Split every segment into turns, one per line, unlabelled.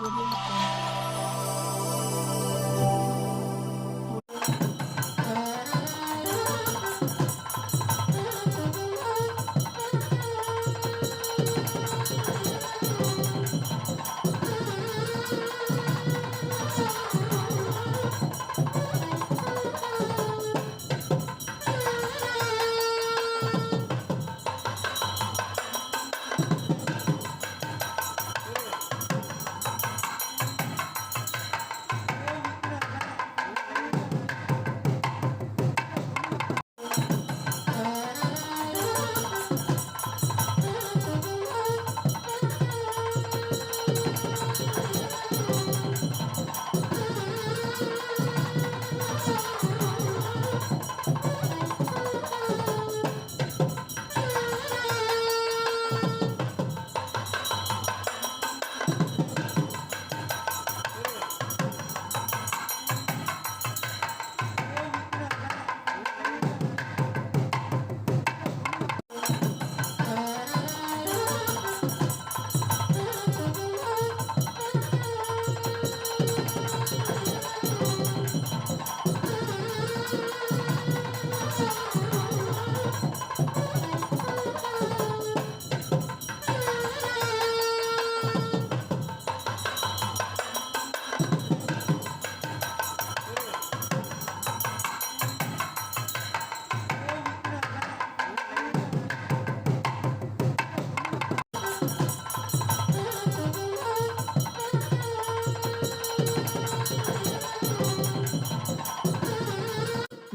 我就是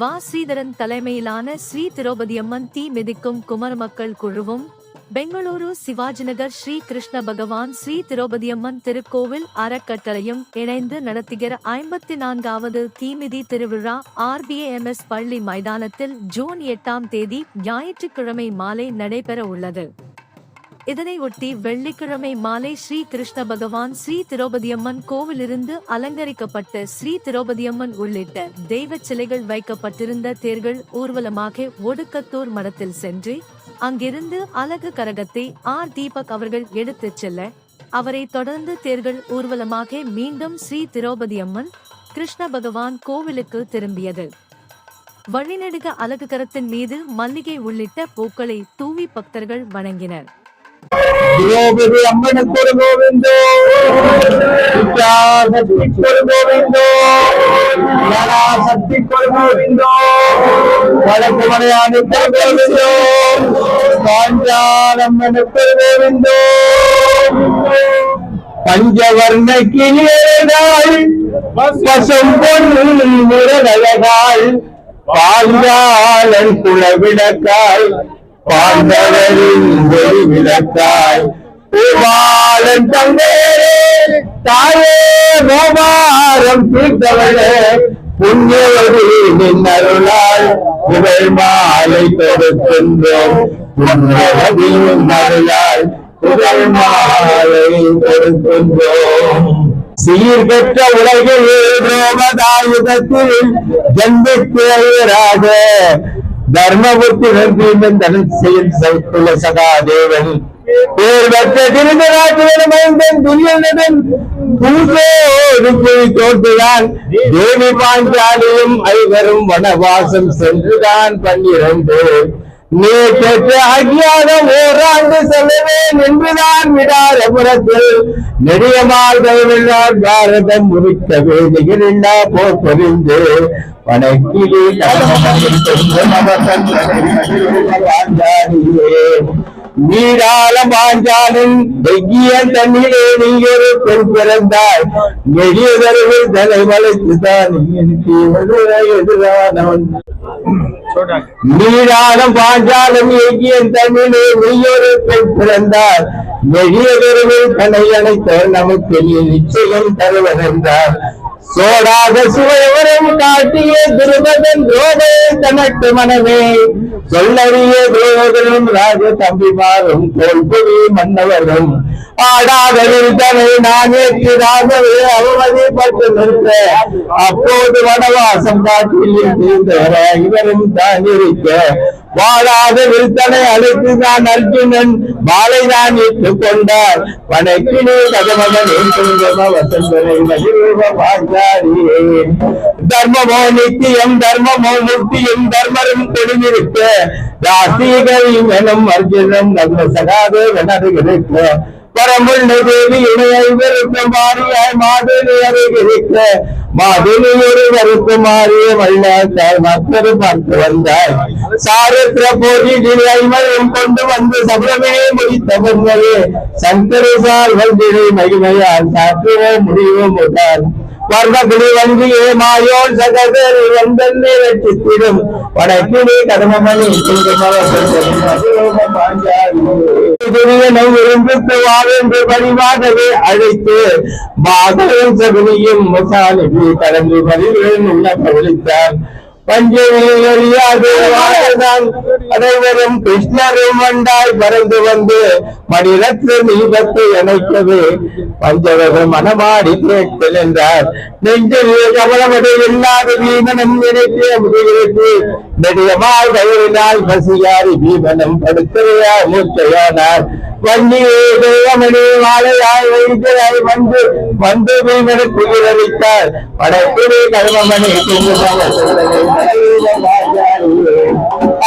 வா ஸ்ரீதரன் தலைமையிலான ஸ்ரீ திரௌபதியம்மன் தீ மிதிக்கும் குமரமக்கள் குழுவும் பெங்களூரு சிவாஜிநகர் ஸ்ரீ கிருஷ்ண பகவான் ஸ்ரீ திரௌபதியம்மன் திருக்கோவில் அறக்கட்டளையும் இணைந்து நடத்துகிற ஐம்பத்தி நான்காவது தீமிதி திருவிழா ஆர்பிஏஎம்எஸ் பள்ளி மைதானத்தில் ஜூன் எட்டாம் தேதி ஞாயிற்றுக்கிழமை மாலை நடைபெற உள்ளது. இதனையொட்டி வெள்ளிக்கிழமை மாலை ஸ்ரீ கிருஷ்ண பகவான் ஸ்ரீ திரௌபதியம்மன் கோவிலிருந்து அலங்கரிக்கப்பட்ட ஸ்ரீ திரௌபதியம்மன் உள்ளிட்ட தெய்வ சிலைகள் வைக்கப்பட்டிருந்த தேர்கள் ஊர்வலமாக ஒடுக்கத்தூர் மடத்தில் சென்று அங்கிருந்து அலகு கரகத்தை ஆர் தீபக் அவர்கள் எடுத்துச் செல்ல அவரை தொடர்ந்து தேர்கள் ஊர்வலமாக மீண்டும் ஸ்ரீ திரௌபதியம்மன் கிருஷ்ண பகவான் கோவிலுக்கு திரும்பியது. வழிநெடுக அலகு கரத்தின் மீது மல்லிகை உள்ளிட்ட பூக்களை தூவி பக்தர்கள் வணங்கினர்.
திரௌபதி அம்மனுக்கு ஒரு கோவிந்தோ சக்திக்கு ஒரு கோவிந்தோ சக்திக்கு ஒரு கோவிந்தோ வடக்கு மலையானுக்கு ஒரு கோவிந்தோ காஞ்சால் அம்மனுக்கு ஒரு கோவிந்தோ பஞ்சவர்ண கிளியழகாள் பசும் பொன் முரகழகாள் பாஞ்சாலன் குலவிளக்காள் பாண்டவரின் ஒரு விளக்காய். பூவாளன் தந்தேரே தாயே கோபாரம் தீர்த்தவளே புண்ணியவதி நின் அருளால் புகழ் மாலை கொடுக்கின்றோம் புண்ணியவதியின் அருளால் புகழ் மாலை கொடுக்கின்றோம் சீர்கற்ற உலகில் ரோமதாயுதத்தில் ஜன்மித்தேராக தர்மபுத்தி நன்றியின் தனது செயல் செய்துள்ள சகாதேவன். பேர் பெற்ற மைந்தன் துரியனதன் பூசோடு போய் தோன்றுதான் தேவி பாஞ்சாலியும் ஐவரும் வனவாசம் சென்றுதான் பன்னிரண்டு. நீ பெற்ற அஜ்ஞானம் ஓராண்டு செல்லவேன் என்றுதான் விடாரபுரத்தில் நெடியமால் கைவில்லார் பாரதம் முடிக்கவே நிகழில்லா போர் பொறிந்து வணக்கிலே நீராள பாஞ்சாலின் வெய்ய தண்ணீரே நீ பெண் பிறந்தாய். நெடிய தருவில் தலை வளைத்துதான் எனக்கு எதிரானவன். நீராளம் பாஞ்சாலும் எங்கியன் தமிழே நீயொரு பெண் பிறந்தார் நெடிய தெருவில் தன்னை அணைத்த நமக்கு நிச்சயம் தருவதென்றார். சோடாக சுவைவரம் காட்டிய துருபதன் ரோதே தனக்கு மனமே. சொல்லறிய துரோகரும் ராஜ தம்பிமாரும் தோல்புவி மன்னவரும். ஆடாதலில் தனை நான் ஏற்கிறாகவே அவமதிப்பட்டு நிற்க. அப்போது வனவாசம் காட்டில் இருந்தவர இவரும் தான் இருக்க. வாழாத விருத்தனை அழைத்து தான் அர்ஜுனன் மாலை தான் இட்டுக் கொண்டார் வனக்கினே கதமகன் வசந்தனை மகிழ்வாய் தர்மமோ நித்தியம் தர்மமோ முக்தியும் தர்மரும் கொடுமிருக்க ராசிகள் எனும் அர்ஜுனன் நம்ம சகாதேவன் வெனருகிருக்க பரமுள்ள தேவி இணையை வெறுக்கும் மாறியாய் மாதேவி அருகிருக்க மாதேவி ஒரு வருத்து மாறிய வல்லாத்தால் மற்றொரு பார்த்து வந்தாய் சாரத்திர போதி ஐமயம் கொண்டு வந்து சபரமே முடித்த பொங்கலே சங்கரசால் வந்திரை மகிமையால் சாற்றுவே முடிவும் முட்டார் வர்ணகுடி வந்து மாயோன் சகதர் வந்தன்னே வெற்றித்திடும் வடக்கிலே கடமமணி விரும்புக்கு வாழ்ந்து பணிவாகவே அழைத்து மாதவன் சகுனியும் முசாலிபி கடந்து பதிவுடன் உள்ள பழித்தார் அனைவரும் கிருஷ்ணரும் வண்டாய் பறந்து வந்து மணிரத்ன தீபத்தை அணைக்கவே பஞ்சவர்கள் மனமாடி கேட்டல் என்றார் நெஞ்சில் கவலமடை இல்லாத பீமனம் நினைத்தே முடிவிற்கு நெடியமாய் கயிறினால் பசியாரி பீமனம் படுக்கையா மூர்ச்சையானார். வன்னியே தேவமணி மாலையாய் வைத்தியாய் வந்து வந்து பீமனுக்கு உயிரளித்தார் படத்திலே கர்மமணி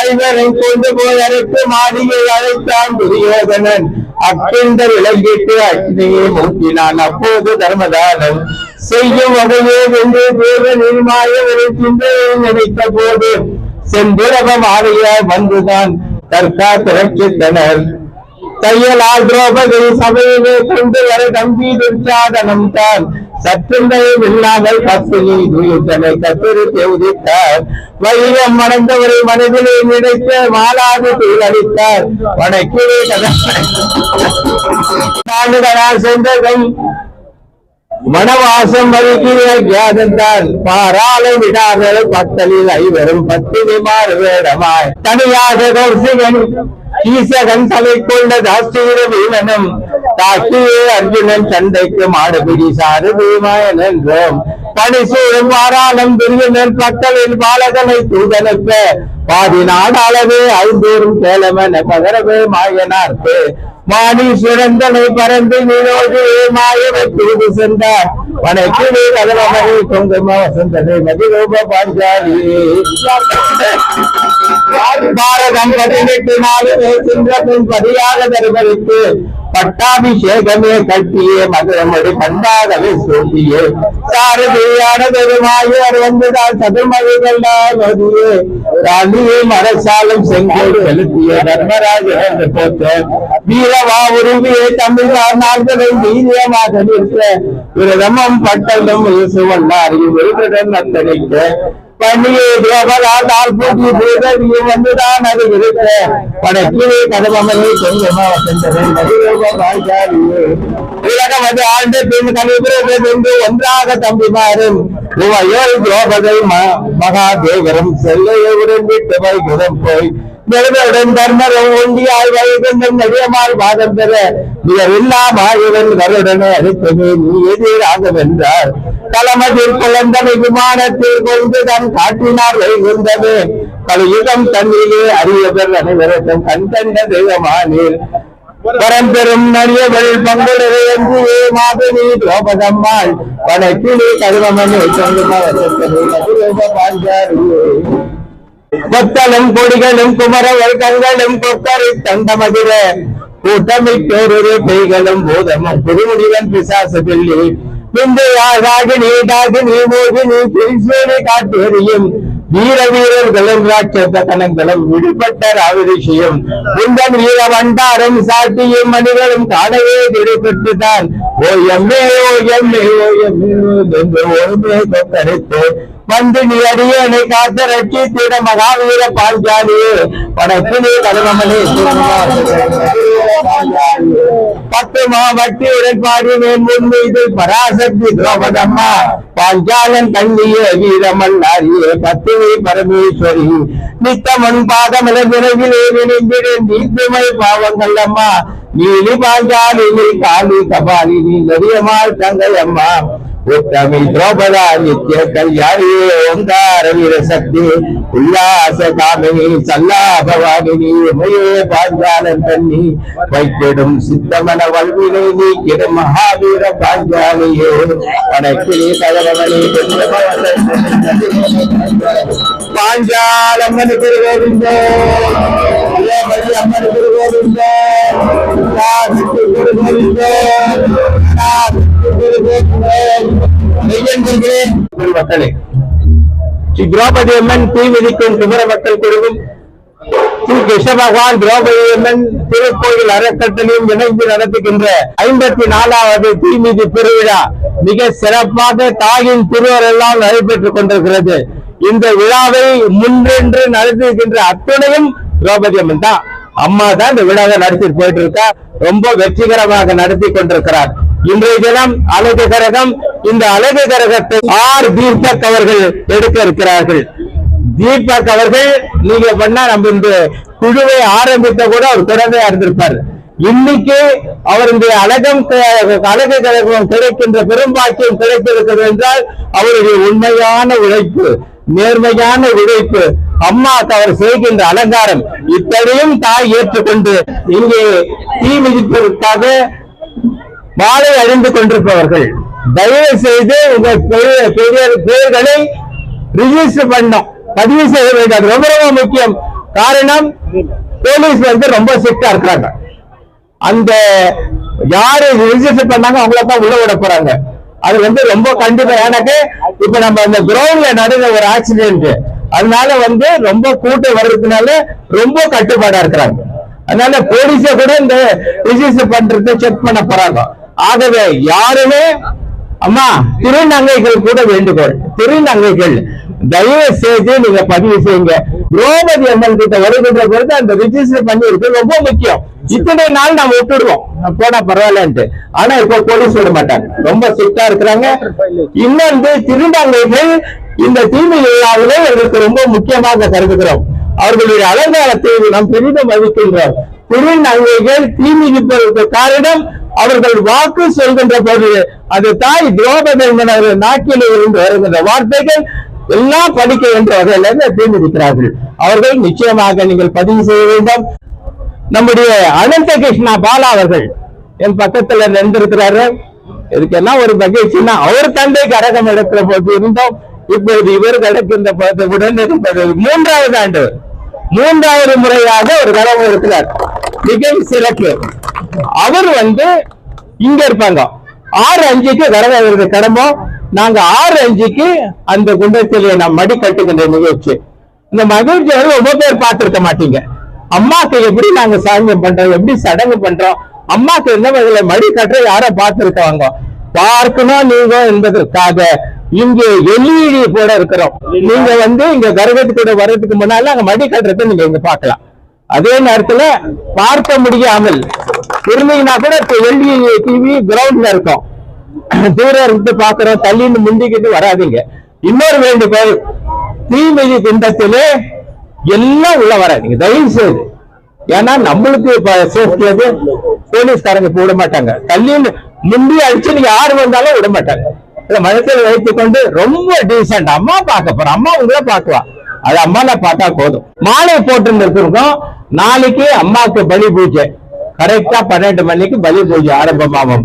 ஐவரை கொண்டு போய் அழைத்து மாளிகை அழைத்தான் துரியோதனன். அக்கிந்த விளங்கிட்டு அக்னியை மூட்டினான் அப்போது தர்மதானன் செய்யும் வகையே வென்று தேவ நிர்மாய ஒரு சிந்தையை நினைத்த போது செந்திரவ மாலையாய் வந்துதான் தற்கா திரட்சித்தனர். தையலால் திரௌபதி சபையிலே கொண்டு வர தம்பி துர்ச்சாதனம் தான். சற்றுந்தையும் இல்லாமல் கத்தினி துயித்தனை கத்திரித்து உதித்தார் வைரம் மணந்தவரை மனதிலே நினைத்த மாலாது தீரளித்தார் வடக்கிலே கதாண்டுகளால் சென்றதும் மனவாசம் வருகிற ஜாதந்தான் பாராளை விடாதல் பத்தலில் ஐவரும் பத்தினி மாறு வேடமாய். தனியாக கௌசிகன் ఈశ కంసలైക്കൊണ്ട దాస్తూర వీమనం தாக்கியே அர்ஜுனன் சண்டைக்கு மாடுபிடி சாறு பீமாயன் என்றோம் பணிசூரும் பாராளம் துரியனன் பத்தலில் பாலகனை தூதனுக்கு பாதி நாடாளவே ஐந்தோறும் கேளமன பகரவே மாயனார்க்கு மாணி சுரந்தனை பறந்து நீரோடு மாயவை தூது சென்றார் வனக்கிலே கதவமணி கொங்கும வசந்தனை மதிரூப பாஞ்சாலி. பாரதம் பதினெட்டு சென்ற பின் பதியாக தருவதற்கு பட்டாபிஷேகமே கட்டியே மதுரமொழி பண்டாகவே சூட்டியே. சாரதியான பெருமாயர் வந்துதான் சதுர்மதிகள் மதியே ராணியை மரசாலும் செங்கோல் செலுத்திய தர்மராஜன் போத்த வீரவா உருவியை தமிழ்நாடு நாள்களை வீரியமாக நிற்க. விரதமும் பட்டலும் சுவல்லாரியும் விருதுடன் அத்தனைக்க பணியை தேவலாதால் பூட்டி பூதவியும் வந்துதான் அது இருக்க படக்கிலே கதவமனை கொஞ்சமா வசந்தனை உலகம் அது ஆண்டு பின் கலிபுரத்திலிருந்து ஒன்றாக தம்பிமாறும் உவையோர் துரோபதை மகாதேவரும் செல்லையுடன் விட்டு வைகுதம் போய் நெருடன் தர்மரும் ஒண்டியாய் வைகுந்தம் நெடியமாய் வாதம் பெற மிகவில்லா ஆயுதன் வருடனே அழைத்தமே நீ எதிராக வென்றார் தளமதில் குழந்தனை விமானத்தில் கொண்டு தன் காட்டினார் வைகுந்தமே யுகம் தண்ணிலே அறியவர் அனைவருக்கும் கண் கண்ட தெய்வமானீர். பரம்பெரும் நடிகர்கள் பங்குடரை என்று மாதவி துரோபதம்மாள். வடக்கிலே கருவமனு கொத்தலும் கொடிகளும் குமரவர் வர்க்கங்களும் கொக்கரை தந்தமதிர கூட்டமிட்டோரு பெய்களும் பூதமும் புதுமுடிவன் பிசாசு பிள்ளி. பிந்தையாகி நீடாகி நீ மோதி நீ பிரிசேனை காட்டேறியும் வீர வீரர்களும் ராட்சத கணங்களும் விடுபட்ட ராவிரிஷியும் உந்தன் வீர வண்டாரும் சாட்டியும் மணிகளும் காணவே திருப்பெற்றுதான் ஓ எம்மே ஓ எம்மே ஓ எம்மே என்று ஒருமே கொத்தரித்து வந்து நீ அடியனை காத்த ரட்சி திட மகாவீர பாஞ்சாலியே. நீ கதவமனே பத்து மாவட்டி உடன்பாடி மேல் முன்பு இது பராசக்தி திரௌபதம்மா. பாஞ்சாலன் கண்ணியே வீரமன் வீரமல்லாரியே பத்தினி பரமேஸ்வரி. நித்தமன் பாதமல விரைவிலே நினைந்திடு நீத்துமை பாவங்கள் அம்மா நீலி பாஞ்சாலினி காளி கபாலினி நெறியமாள் தங்கை அம்மா. உத்தமி திரௌபதா நித்திய கல்யாணி ஓங்கார வீர சக்தி உல்லாச காமினி சல்லா பவானினி உமையே பாஞ்சாலன் தண்ணி வைத்திடும் சித்தமன வல்வினை நீக்கிடும் மகாவீர பாஞ்சாலியே. வடக்கிலே கதவமணி பாஞ்சாலம்மன் திருவோவிந்தோ அம்மன் திருவோவிந்தோ ராசிக்கு மக்களே ஸ்ரீ திரௌபதி அம்மன் தீ விதிக்கும் குமர மக்கள் குழுவும் ஸ்ரீ கிருஷ்ண பகவான் திரௌபதி அம்மன் திருக்கோயில் அறக்கட்டளையும் இணைந்து நடத்துகின்ற ஐம்பத்தி நாலாவது தீமிதி திருவிழா மிக சிறப்பாக தாயின் திருவரெல்லாம் நடைபெற்றுக் கொண்டிருக்கிறது. இந்த விழாவை முன்னின்று நடத்துகின்ற அத்துணையும் திரௌபதி அம்மன் தான். அம்மா தான் இந்த விழாவை நடத்திட்டு போயிட்டு இருக்கா. ரொம்ப வெற்றிகரமாக நடத்தி கொண்டிருக்கிறார். இன்றைய தினம் அழகு கரகம் இந்த அழகு கரகத்தை ஆர் தீபக் அவர்கள் எடுக்க இருக்கிறார்கள். தீபக் அவர்கள் நீங்க பண்ணா நம்ம இந்த குழுவை ஆரம்பித்த கூட அவர் குழந்தையா இருந்திருப்பார். இன்னைக்கு அவருடைய அழகம் அழகு கழகம் கிடைக்கின்ற பெரும்பாக்கியம் கிடைத்திருக்கிறது என்றால் அவருடைய உண்மையான உழைப்பு நேர்மையான உழைப்பு அம்மா அவர் செய்கின்ற அலங்காரம் இத்தனையும் தாய் ஏற்றுக்கொண்டு இங்கே தீ மிதிப்பதற்காக பாலை அறிந்து கொண்டிருப்பவர்கள். தயவு செய்து உங்க பெரிய- பெரிய பெயர்களை ரிஜிஸ்டர் பண்ணும் பதிவு செய்ய வேண்டும். ரொம்ப ரொம்ப முக்கியம். காரணம் போலீஸ் வந்து ரொம்ப ஸ்ட்ரிக்டா இருக்கிறாங்க அந்த யாரு ரிஜிஸ்டர் பண்ணாங்க அவங்கள தான் உள்ள விட போறாங்க. அது வந்து ரொம்ப கண்டிப்பா. எனக்கு இப்ப நம்ம அந்த கிரவுண்ட்ல நடந்த ஒரு ஆக்சிடென்ட் அதனால வந்து ரொம்ப கூட்டம் வர்றதுனால ரொம்ப கட்டுப்பாடா இருக்கிறாங்க. அதனால போலீஸ கூட இந்த ரிஜிஸ்டர் பண்றதை செக் பண்ண போறாங்க. ஆகவே யாருமே அம்மா திருநங்கைகள் கூட வேண்டுகோள் திருநங்கைகள் தயவு செய்து நீங்க பதிவு செய்யுங்க. திரௌபதி அம்மன் கிட்ட வருகின்ற பொழுது அந்த ரிஜிஸ்டர் பண்ணி இருக்கு ரொம்ப முக்கியம். இத்தனை நாள் நம்ம விட்டுடுவோம் போனா பரவாயில்லன்ட்டு. ஆனா இப்ப போலீஸ் விட மாட்டாங்க. ரொம்ப ஸ்ட்ரிக்டா இருக்கிறாங்க. இன்னொன்று திருநங்கைகள் இந்த தீமை இல்லாமலே எங்களுக்கு ரொம்ப முக்கியமாக கருதுகிறோம். அவர்களுடைய அலங்காரத்தை நாம் பெரிதும் மதிக்கின்றோம். திருநங்கைகள் தீமிதிப்பதற்கு காரணம் அவர்கள் வாக்கு சொல்கின்ற போது அது தாய் துரோபதி என்பவர் நாக்கில் இருந்து வருகின்ற வார்த்தைகள் எல்லாம் படிக்க என்ற வகையில தீ அவர்கள் நிச்சயமாக நீங்கள் பதிவு செய்ய வேண்டும். நம்முடைய அனந்த கிருஷ்ணா பாலா அவர்கள் என் பக்கத்துல நின்றிருக்கிறாரு. இதுக்கெல்லாம் ஒரு மகிழ்ச்சினா அவர் தந்தை கரகம் எடுக்கிற போது இருந்தோம். இப்போது இவர் கிடக்கின்ற போது உடன் இருப்பது மூன்றாவது ஆண்டு. மூன்றாவது முறையாக ஒரு கரகம் இருக்கிறார் மிக சிறப்பு. அவர் வந்து இங்க இருப்பாங்க. ஆறு அஞ்சுக்கு கரகம் இருக்கு கடமோ நாங்க ஆறு அஞ்சுக்கு அந்த குண்டத்திலே நான் மடி கட்டுகின்ற நிகழ்ச்சி. இந்த மகிழ்ச்சி வந்து ரொம்ப பேர் பார்த்திருக்க மாட்டீங்க. அம்மாக்கு எப்படி நாங்க சாங்கியம் பண்றோம் எப்படி சடங்கு பண்றோம் அம்மாக்கு என்ன மடி கட்டுற யாரோ பார்த்திருக்காங்க பார்க்கணும் நீங்க என்பதற்காக இங்க எல்இடி போட இருக்கிறோம். நீங்க வந்து இங்க கர்ப்பத்துக்கூட வர்றதுக்கு முன்னால அங்க மடி கட்டுறத நீங்க இங்க பார்க்கலாம். அதே நேரத்துல பார்க்க முடியாமல் இருந்தீங்கன்னா கூட இப்ப எல்இடி டிவி கிரவுண்ட்ல இருக்கும். தூரம் இருந்து பாக்குறோம் தள்ளின்னு முந்திக்கிட்டு வராதீங்க. இன்னொரு வேண்டுகோள் தீமிதி திண்டத்திலே எல்லாம் உள்ள வராதீங்க. தயவு செய்து. ஏன்னா நம்மளுக்கு இப்ப சேஃப்டி அது போலீஸ்காரங்க போட விட மாட்டாங்க. தள்ளின்னு முந்தி அடிச்சு நீங்க யாரு வந்தாலும் விட மாட்டாங்க. இல்ல மனசில் வைத்துக் கொண்டு ரொம்ப டீசென்ட் அம்மா பார்க்க போறோம். அம்மா உங்களை பார்க்கலாம் அது அம்மா நான் பார்த்தா போதும். மாலை போட்டு இருக்கோம் நாளைக்கு அம்மாக்கு பலி பூஜை. கரெக்டா பன்னெண்டு மணிக்கு பலி பூஜை ஆரம்பமாகும்.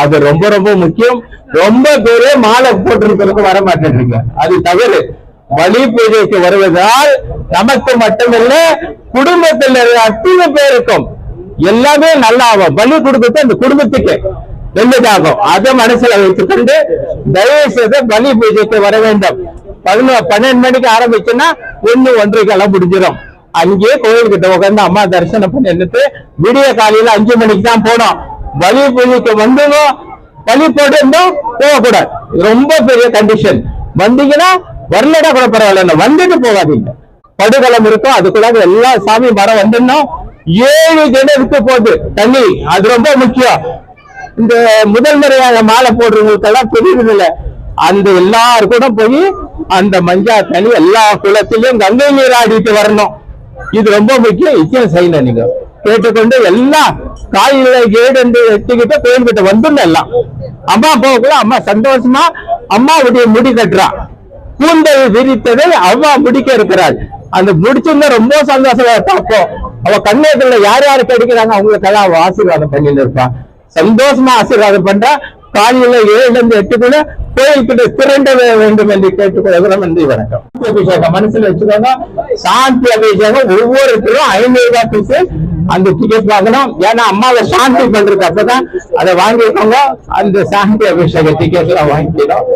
அது ரொம்ப ரொம்ப முக்கியம். ரொம்ப பேரே மாலை போட்டிருக்கிறதுக்கு வர மாட்டேன்றீங்க. அது தவறு. பலி பூஜைக்கு வருவதால் நமக்கு மட்டுமல்ல குடும்பத்தில் அத்தனை பேருக்கும் எல்லாமே நல்லா ஆகும் பலி கொடுக்கிறது அந்த குடும்பத்துக்கு. நல்லதாகும் அதை மனசுல வைத்துக்கொண்டு தயவு செய்து பலி பூஜைக்கு வர வேண்டும். பதினோ பன்னெண்டு மணிக்கு ஆரம்பிச்சுன்னா ஒண்ணு ஒன்றைக்கெல்லாம் முடிஞ்சிடும் அங்கேயே கோயில்கிட்ட உட்காந்து அம்மா தரிசனம் பண்ணி இருந்துட்டு விடிய காலையில அஞ்சு மணிக்கு தான் போனோம். வழி பூஜைக்கு வந்துடும் பலி போட்டு இருந்தோம் போகக்கூடாது. ரொம்ப பெரிய கண்டிஷன் வந்தீங்கன்னா வரலடா கூட பரவாயில்ல. வந்துட்டு போகாதீங்க. படுகளம் இருக்கும் அது கூட எல்லா சாமி மரம் வந்துடணும். ஏழு தினம் இருக்க போகுது. தண்ணி அது ரொம்ப முக்கியம். இந்த முதல் முறையாக மாலை போடுறவங்களுக்கெல்லாம் தெரியுது இல்ல அந்த எல்லாருக்கூட போய் அந்த மஞ்சா தண்ணி எல்லா குளத்திலையும் கங்கை நீராடிட்டு வரணும். இது ரொம்ப முக்கியம் நிச்சயம் செய்யணும் நீங்க கேட்டுக்கொண்டு எல்லாம் காய்களை கேடு என்று எடுத்துக்கிட்டு கோயில்கிட்ட வந்துடணும் எல்லாம். அம்மா போகக்குள்ள அம்மா சந்தோஷமா அம்மாவுடைய முடி கட்டுறான் கூந்தல் விரித்ததை அம்மா முடிக்க இருக்கிறாள். அந்த முடிச்சிருந்தா ரொம்ப சந்தோஷமா பார்ப்போம் அவ கண்ணேத்துல யார் யாரு கிடைக்கிறாங்க அவங்களுக்கெல்லாம் அவ ஆசீர்வாதம் பண்ணிட்டு இருப்பான் சந்தோஷமா ஆசீர்வாதம் பண்றா. காலையில ஏழுல இருந்து எட்டுக்குள்ள கோயில்கிட்ட திரண்ட வேண்டும் என்று கேட்டுக்கொள்கிறோம் நன்றி வணக்கம். அபிஷேகம். மனசுல வச்சுக்கோங்க. சாந்தி அபிஷேகம் ஒவ்வொருத்தரும் ஐநூறு ரூபாய் பீஸ் அந்த டிக்கெட் வாங்கணும். ஏன்னா அம்மாவை சாந்தி பண்றது அப்பதான் அதை வாங்கிக்கோங்க. அந்த சாந்தி அபிஷேக டிக்கெட் எல்லாம் வாங்கிக்கணும்.